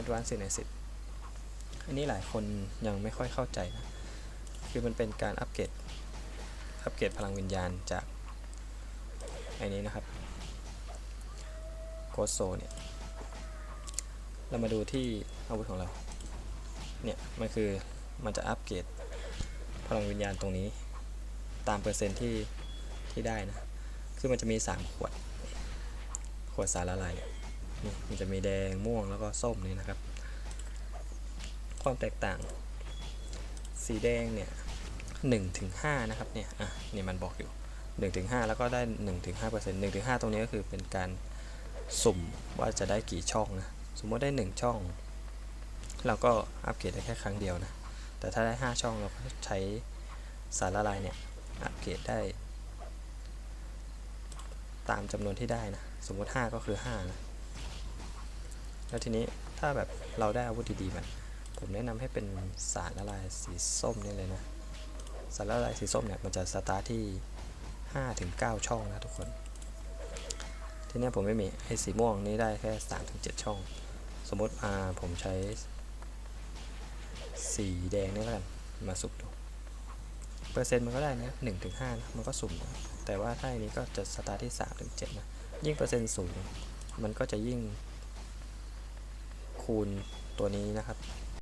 Advanced Synesis อันนี้หลายคนยังไม่ค่อยเข้าใจนะ คือมันเป็นการอัปเกรด อัปเกรดพลังวิญญาณจากไอ้นี้นะครับโคโซเนี่ย เรามาดูที่อาวุธของเรา เนี่ย มันคือมันจะอัปเกรดพลังวิญญาณตรงนี้ ตามเปอร์เซ็นที่ที่ได้นะ คือมันจะมี 3 ขวด ขวดสารละลายเนี่ย นี่มันจะมีแดงม่วงแล้วก็ส้มนี่นะครับ ความแตกต่าง สีแดงเนี่ย1ถึง5นะครับเนี่ยอะนี่มันบอกอยู่1ถึง5แล้วก็ได้1ถึง5เปอร์เซ็นต์1ถึง5ตรงนี้ก็คือเป็นการสุ่มว่าจะได้กี่ช่องนะสมมติได้1ช่อง เราก็อัปเกรดได้แค่ครั้งเดียวนะแต่ถ้าได้5ช่องเราก็ใช้สารละลายเนี่ยอัปเกรดได้ตามจำนวนที่ได้นะ สมมติ 5 ก็คือ 5 นะ แล้วทีนี้ถ้าแบบเราได้อาวุธดีๆมาผมแนะนำให้เป็นสารละลายสีส้มนี่เลยนะ สารละลายสีส้มเนี่ยมันจะสตาร์ทที่5ถึง9ช่องนะทุกคน ทีนี้ผมไม่มีไอ้สีม่วงนี้ได้แค่3ถึง7ช่อง สมมติอ่าผมใช้ สีแดงนี่แล้วกันมาสุ่มดู เปอร์เซ็นต์มันก็ได้นะ1ถึง5นะมันก็สุ่มนะแต่ว่าถ้าอันนี้ก็จะสตาร์ทที่3ถึง7นะยิ่งเปอร์เซ็นต์สูง มันก็จะยิ่ง คูณตัวนี้นะครับ